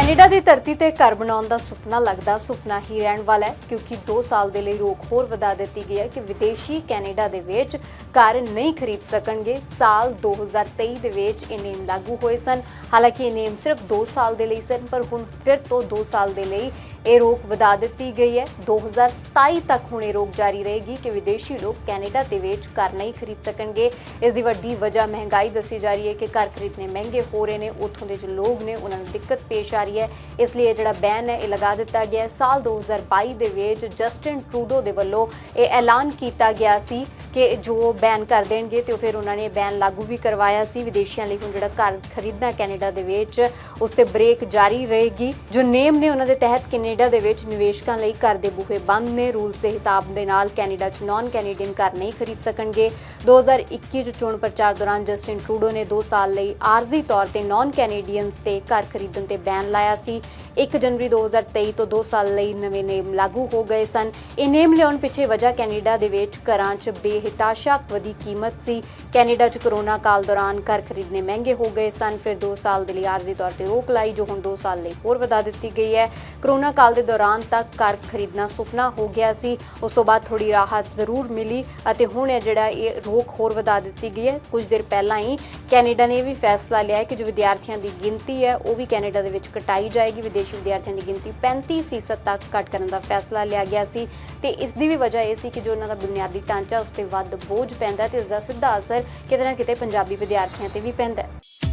Canada ਦੀ ਧਰਤੀ ਤੇ ਘਰ ਬਣਾਉਣ ਦਾ ਸੁਪਨਾ ਲੱਗਦਾ ਸੁਪਨਾ ਹੀ ਰਹਿਣ ਵਾਲਾ ਹੈ, ਕਿਉਂਕਿ 2 ਸਾਲ ਦੇ ਲਈ ਰੋਕ ਹੋਰ ਵਧਾ ਦਿੱਤੀ ਗਈ ਹੈ ਕਿ ਵਿਦੇਸ਼ੀ ਕੈਨੇਡਾ ਦੇ ਵਿੱਚ ਘਰ ਨਹੀਂ ਖਰੀਦ ਸਕਣਗੇ। ਸਾਲ 2023 ਦੇ ਵਿੱਚ ਇਹ ਨੇਮ ਲਾਗੂ ਹੋਏ ਸਨ। ਹਾਲਾਂਕਿ ਇਹ ਨੇਮ ਸਿਰਫ 2 ਸਾਲ ਦੇ ਲਈ ਸਨ, ਪਰ ਹੁਣ ਫਿਰ ਤੋਂ 2 ਸਾਲ ਦੇ ਲਈ ਇਹ ਰੋਕ ਵਧਾ ਦਿੱਤੀ ਗਈ ਹੈ। 2027 ਤੱਕ ਹੁਣ ਇਹ ਰੋਕ ਜਾਰੀ ਰਹੇਗੀ ਕਿ ਵਿਦੇਸ਼ੀ ਲੋਕ ਕੈਨੇਡਾ ਦੇ ਵਿੱਚ ਘਰ ਨਹੀਂ ਖਰੀਦ ਸਕਣਗੇ। ਇਸ ਦੀ ਵੱਡੀ ਵਜ੍ਹਾ ਮਹਿੰਗਾਈ ਦੱਸੀ ਜਾ ਰਹੀ ਹੈ ਕਿ ਘਰ ਖਰੀਦਣੇ ਮਹਿੰਗੇ ਹੋ ਰਹੇ ਨੇ। ਉੱਥੋਂ ਦੇ ਜੋ ਲੋਕ ਨੇ, ਉਹਨਾਂ ਨੂੰ ਦਿੱਕਤ ਪੇਸ਼ ਆ ਰਹੀ ਹੈ। ਇਸ ਲਈ ਇਹ ਜਿਹੜਾ ਬੈਨ ਹੈ, ਇਹ ਲਗਾ ਦਿੱਤਾ ਗਿਆ ਹੈ। ਸਾਲ 2022 ਦੇ ਵਿੱਚ ਜਸਟਿਨ ਟਰੂਡੋ ਦੇ ਵੱਲੋਂ ਇਹ ਐਲਾਨ ਕੀਤਾ ਗਿਆ ਸੀ ਕਿ ਜੋ ਬੈਨ ਕਰ ਦੇਣਗੇ ਤੇ ਫਿਰ ਉਹਨਾਂ ਨੇ ਇਹ ਬੈਨ ਲਾਗੂ ਵੀ ਕਰਵਾਇਆ ਸੀ। ਵਿਦੇਸ਼ੀਆਂ ਲਈ ਹੁਣ ਜਿਹੜਾ ਘਰ ਖਰੀਦਣਾ ਕੈਨੇਡਾ ਦੇ ਵਿੱਚ, ਉਸ ਤੇ ਬ੍ਰੇਕ ਜਾਰੀ ਰਹੇਗੀ। ਜੋ ਨੇਮ ਨੇ, ਉਹਨਾਂ ਦੇ ਤਹਿਤ ਕਿੰਨੇ ਕੈਨੇਡਾ ਦੇ ਵਿੱਚ ਨਿਵੇਸ਼ਕਾਂ ਲਈ ਘਰ ਦੇ ਬੂਹੇ ਬੰਦ ਨੇ। ਰੂਲਸ ਦੇ ਹਿਸਾਬ ਦੇ ਨਾਲ ਕੈਨੇਡਾ 'ਚ ਨਾਨ ਕੈਨੇਡੀਅਨ ਘਰ ਨਹੀਂ ਖਰੀਦ ਸਕਣਗੇ। 2021 ਚ ਚੋਣ ਪ੍ਰਚਾਰ ਦੌਰਾਨ ਜਸਟਿਨ ਟਰੂਡੋ ਨੇ 2 ਸਾਲ ਲਈ ਆਰਜ਼ੀ ਤੌਰ ਤੇ ਨਾਨ ਕੈਨੇਡੀਅਨਸ ਤੇ ਘਰ ਖਰੀਦਣ ਤੇ ਬੈਨ ਲਾਇਆ ਸੀ। 1 ਜਨਵਰੀ 2023 ਤੋਂ 2 ਸਾਲ ਲਈ ਨਵੇਂ ਨੇਮ ਲਾਗੂ ਹੋ ਗਏ ਸਨ। ਇਹ ਨੇਮ ਲਿਆਉਣ ਪਿੱਛੇ ਵਜ੍ਹਾ ਕੈਨੇਡਾ ਦੇ ਵਿੱਚ ਘਰਾਂ 'ਚ ਬੇਹਿਤਾਸ਼ਕ ਵਧੀ ਕੀਮਤ ਸੀ। ਕੈਨੇਡਾ 'ਚ ਕਰੋਨਾ ਕਾਲ ਦੌਰਾਨ ਘਰ ਖਰੀਦਣੇ ਮਹਿੰਗੇ ਹੋ ਗਏ ਸਨ। ਫਿਰ 2 ਸਾਲ ਦੇ ਲਈ ਆਰਜ਼ੀ ਤੌਰ ਤੇ ਰੋਕ ਲਾਈ, ਜੋ ਹੁਣ 2 ਸਾਲ ਲਈ ਹੋਰ ਵਧਾ ਦਿੱਤੀ ਗਈ ਹੈ। ਕਰੋਨਾ ਕਾਲ ਦੇ ਦੌਰਾਨ ਤੱਕ ਘਰ ਖਰੀਦਣਾ ਸੁਪਨਾ ਹੋ ਗਿਆ ਸੀ। ਉਸ ਤੋਂ ਬਾਅਦ ਥੋੜੀ ਰਾਹਤ ਜ਼ਰੂਰ ਮਿਲੀ ਅਤੇ ਹੁਣ ਇਹ ਜਿਹੜਾ ਇਹ ਰੋਕ ਹੋਰ ਵਧਾ ਦਿੱਤੀ ਗਈ ਹੈ। ਕੁਝ ਦਿਨ ਪਹਿਲਾਂ ਹੀ ਕੈਨੇਡਾ ਨੇ ਇਹ ਵੀ ਫੈਸਲਾ ਲਿਆ ਹੈ ਕਿ ਜੋ ਵਿਦਿਆਰਥੀਆਂ ਦੀ ਗਿਣਤੀ ਹੈ, ਉਹ ਵੀ ਕੈਨੇਡਾ ਦੇ ਵਿੱਚ ਘਟਾਈ ਜਾਏਗੀ। ਵਿਦੇਸ਼ੀ ਵਿਦਿਆਰਥੀਆਂ ਦੀ ਗਿਣਤੀ 35% ਤੱਕ ਘਟ ਕਰਨ ਦਾ ਫੈਸਲਾ ਲਿਆ ਗਿਆ ਸੀ ਤੇ ਇਸ ਦੀ ਵੀ ਵਜ੍ਹਾ ਇਹ ਸੀ ਕਿ ਜੋ ਉਹਨਾਂ ਦਾ ਬੁਨਿਆਦੀ ਢਾਂਚਾ, ਉਸ ਤੇ ਵੱਧ ਬੋਝ ਪੈਂਦਾ ਹੈ ਤੇ ਇਸ ਦਾ ਸਿੱਧਾ ਅਸਰ ਕਿਤੇ ਨਾ ਕਿਤੇ ਪੰਜਾਬੀ ਵਿਦਿਆਰਥੀਆਂ ਤੇ ਵੀ ਪੈਂਦਾ ਹੈ।